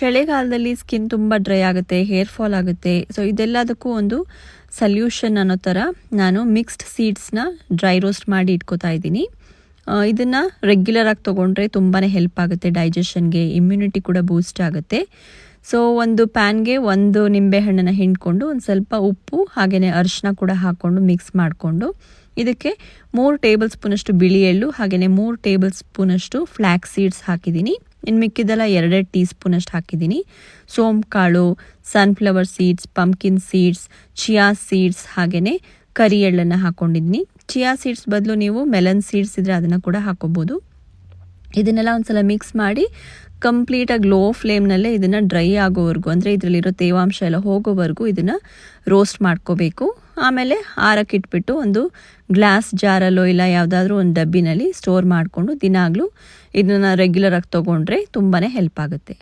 ಚಳಿಗಾಲದಲ್ಲಿ ಸ್ಕಿನ್ ತುಂಬ ಡ್ರೈ ಆಗುತ್ತೆ ಹೇರ್ ಫಾಲ್ ಆಗುತ್ತೆ. ಸೊ ಇದೆಲ್ಲದಕ್ಕೂ ಒಂದು ಸಲ್ಯೂಷನ್ ಅನ್ನೋ ಥರ ನಾನು ಮಿಕ್ಸ್ಡ್ ಸೀಡ್ಸ್ನ ಡ್ರೈ ರೋಸ್ಟ್ ಮಾಡಿ ಇಟ್ಕೋತಾ ಇದ್ದೀನಿ. ಇದನ್ನು ರೆಗ್ಯುಲರ್ ಆಗಿ ತೊಗೊಂಡ್ರೆ ತುಂಬಾ ಹೆಲ್ಪ್ ಆಗುತ್ತೆ ಡೈಜೆಷನ್ಗೆ ಇಮ್ಯುನಿಟಿ ಕೂಡ ಬೂಸ್ಟ್ ಆಗುತ್ತೆ. ಸೊ ಒಂದು ಪ್ಯಾನ್ಗೆ ಒಂದು ನಿಂಬೆಹಣ್ಣನ್ನು ಹಿಂಡ್ಕೊಂಡು ಒಂದು ಸ್ವಲ್ಪ ಉಪ್ಪು ಹಾಗೆಯೇ ಅರಿಶಿನ ಕೂಡ ಹಾಕ್ಕೊಂಡು ಮಿಕ್ಸ್ ಮಾಡಿಕೊಂಡು ಇದಕ್ಕೆ ಮೂರು ಟೇಬಲ್ ಸ್ಪೂನಷ್ಟು ಬಿಳಿ ಎಳ್ಳು ಹಾಗೆಯೇ ಮೂರು ಟೇಬಲ್ ಸ್ಪೂನಷ್ಟು ಫ್ಲ್ಯಾಕ್ ಸೀಡ್ಸ್ ಹಾಕಿದ್ದೀನಿ. ಇನ್ನು ಮಿಕ್ಕಿದೆಲ್ಲ ಎರಡೆರಡು ಟೀ ಸ್ಪೂನಷ್ಟು ಹಾಕಿದ್ದೀನಿ. ಸೋಮ್ ಕಾಳು sunflower seeds pumpkin seeds chia seeds ಹಾಗೆಯೇ ಕರಿ ಎಳ್ಳನ್ನು ಹಾಕ್ಕೊಂಡಿದ್ದೀನಿ ಚಿಯಾ ಸೀಡ್ಸ್ ಬದಲು ನೀವು ಮೆಲನ್ ಸೀಡ್ಸ್ ಇದ್ದರೆ ಅದನ್ನು ಕೂಡ ಹಾಕೋಬೋದು. ಇದನ್ನೆಲ್ಲ ಒಂದ್ಸಲ ಮಿಕ್ಸ್ ಮಾಡಿ ಕಂಪ್ಲೀಟಾಗಿ ಲೋ ಫ್ಲೇಮ್ನಲ್ಲೇ ಇದನ್ನು ಡ್ರೈ ಆಗೋವರೆಗೂ, ಅಂದರೆ ಇದರಲ್ಲಿರೋ ತೇವಾಂಶ ಎಲ್ಲ ಹೋಗೋವರೆಗೂ ಇದನ್ನು ರೋಸ್ಟ್ ಮಾಡ್ಕೋಬೇಕು. ಆಮೇಲೆ ಆರಕ್ಕೆ ಇಟ್ಬಿಟ್ಟು ಒಂದು ಗ್ಲಾಸ್ ಜಾರಲ್ಲೋ ಇಲ್ಲ ಯಾವುದಾದ್ರೂ ಒಂದು ಡಬ್ಬಿನಲ್ಲಿ ಸ್ಟೋರ್ ಮಾಡಿಕೊಂಡು ದಿನಾಗಲೂ ಇದನ್ನು ರೆಗ್ಯುಲರ್ ಆಗಿ ತೊಗೊಂಡ್ರೆ ತುಂಬಾ ಹೆಲ್ಪ್ ಆಗುತ್ತೆ.